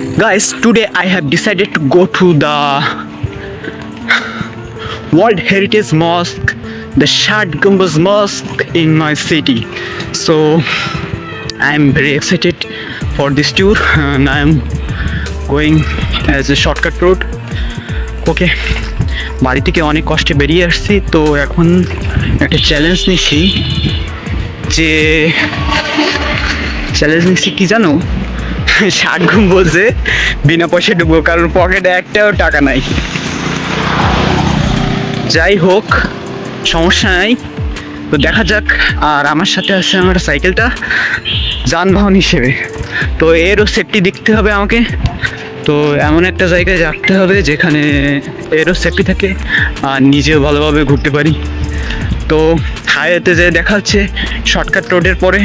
Guys, today I have decided to go to the World Heritage Mosque, the Shad Gumbaz Mosque in my city. So I am very excited for this tour and I am going as a shortcut road. ওকে বাড়ি থেকে অনেক কষ্টে বেরিয়ে আসছি তো এখন একটা challenge নিচ্ছি যে চ্যালেঞ্জ নিচ্ছি কি জানো ষাট ঘুম বলছে, বিনা পয়সায় ঢুকবো কারণ পকেটে একটাও টাকা নাই। যাই হোক, সমস্যা নাই। তো দেখা যাক, আর আমার সাথে আছে আমার সাইকেলটা যানবাহন হিসেবে। তো এরও সেফটি দেখতে হবে আমাকে। তো এমন একটা জায়গায় রাখতে হবে যেখানে এরও সেফটি থাকে, আর নিজেও ভালোভাবে ঘুরতে পারি। তো হাইওয়েতে যে দেখা যাচ্ছে শর্টকাট রোডের পরে।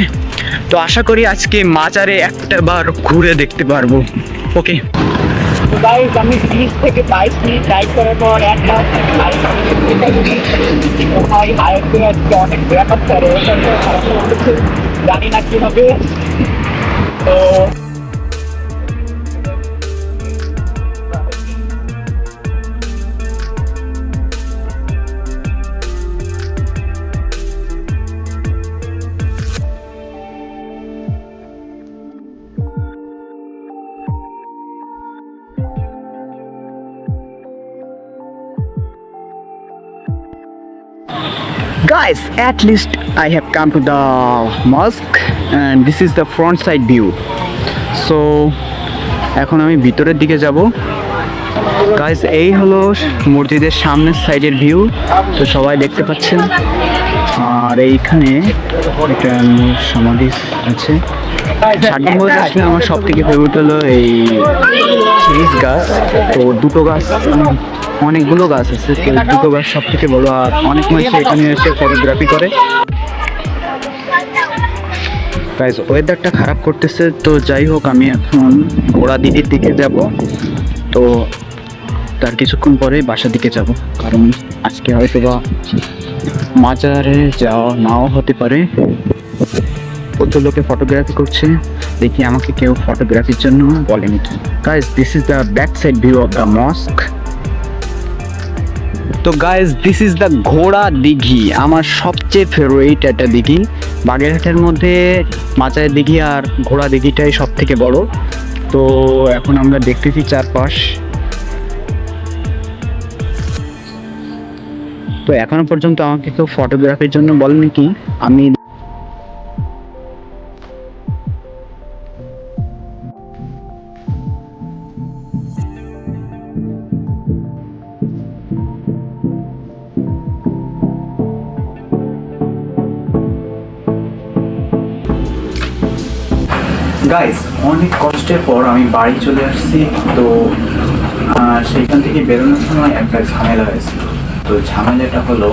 তো আশা করি আজকে মাজারে একটা বার ঘুরে দেখতে পারব। ওকে। আমি থেকে করার পর একটা অনেক ব্যাপার জানি না কি হবে তো guys, at least i have come to the mosque and this is the front side view. So, এখন আমি ভিতরের দিকে যাব। গাইস এই হলো মসজিদের সামনের সাইডের ভিউ তো সবাই দেখতে পাচ্ছেন। আর এইখানে একটা সমাধি আছে। আসলে আমার সব থেকে ফেভারিট হলো এই গাছ। তো দুটো গাছ অনেকগুলো গাছ আছে দুটো গাছ সব থেকে বড়, আর অনেক মানুষ এখানে এসে ফটোগ্রাফি করে। গাইজ ওয়েদারটা খারাপ করতেছে, তো যাই হোক, আমি এখন ঘোড়া দিদির দিকে যাব। তো তার কিছুক্ষণ পরে বাসার দিকে যাব, কারণ আজকে হয়তো বা মাজারে যাওয়া নাও হতে পারে। প্রচুর লোকে ফটোগ্রাফি করছে, দেখি আমাকে কেউ ফটোগ্রাফির জন্য বলেনি কি। Guys this is the back side view of the mosque তো গাইজ দিস ইজ দ্য ঘোড়া দিঘি, আমার সবচেয়ে ফেভারিট একটা দিঘি। বাগেরহাটের মধ্যে মাচায় দিঘি আর ঘোড়া দিঘিটাই সব থেকে বড়। তো এখন আমরা দেখতেছি চারপাশ। তো এখনও পর্যন্ত আমাকে কেউ ফটোগ্রাফির জন্য বলেনি কি, আমি গাইস অনেক কষ্টের পর আমি বাড়ি চলে আসছি, তো সেইখান থেকে বেরোনোর সময় একটা ঝামেলা হয়েছে। তো ঝামেলাটা হলো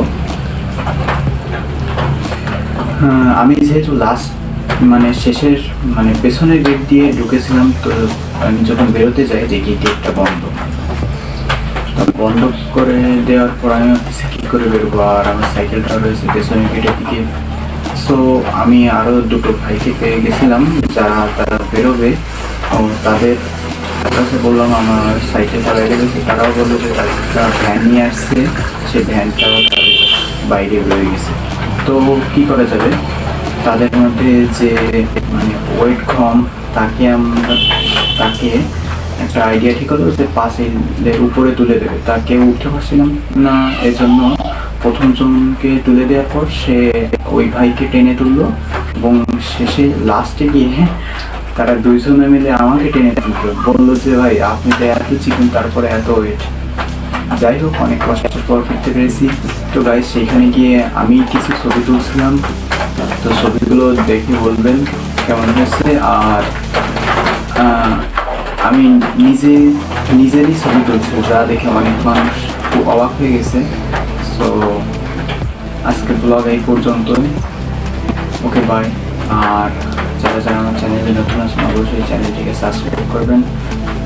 আমি যেহেতু লাস্ট মানে শেষের মানে পেছনের গেট দিয়ে ঢুকেছিলাম, তো আমি যখন বেরোতে যাই, দেখি গেটটা বন্ধ। বন্ধ করে দেওয়ার পর আমি কী করে বেরোবো? আর আমার সাইকেলটা রয়েছে পেছনের গেটের দিকে। সো আমি আরও দুটো ভাইকে পেয়ে গেছিলাম, যারা তারা বেরোবে। তাদের কাছে বললাম, আমার সাইকেলটা বাইরে গেছে, তারাও বলল যে একটা ভ্যান নিয়ে আসছে। সেই ভ্যানটাও তাদের বাইরে রয়ে গেছে। তো, কি করা যাবে? তাদের মধ্যে যে মানে ওয়েট কম, তাকে আমরা তাকে একটা আইডিয়া ঠিক হলো যে পাঁচিলের উপরে তুলে দেবে। তাকে উঠতে পারছিলাম না, এজন্য প্রথম জনকে তুলে দেওয়ার পর সে ওই ভাইকে টেনে তুললো এবং শেষে লাস্টে গিয়ে তারা দুইজনে মিলে আমাকে টেনে তুললো। বলল যে, ভাই, আপনি তো এত চিকেন, তারপরে এত ওয়েট যাই হোক, অনেক কষ্টের পর ফিরতে পেরেছি। তো গাই সেইখানে গিয়ে আমি কিছু ছবি তুলছিলাম। তো ছবিগুলো দেখে বলবেন কেমন হয়েছে। আর আমি নিজে, নিজেরই ছবি তুলছি, যা দেখে অনেক মানুষ খুব অবাক হয়ে গেছে। সো আজকের ব্লগ এই পর্যন্তই। ওকে বাই আর যারা যারা আমার চ্যানেলে নতুন আছেন, অবশ্যই চ্যানেলটিকে সাবস্ক্রাইব করবেন।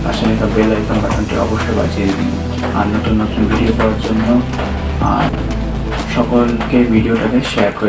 পাশে একটা বেল আইকন বাটনটি অবশ্যই বাজিয়ে দিন। আর নতুন নতুন ভিডিও পাওয়ার জন্য, আর সকলকে ভিডিওটাকে শেয়ার করে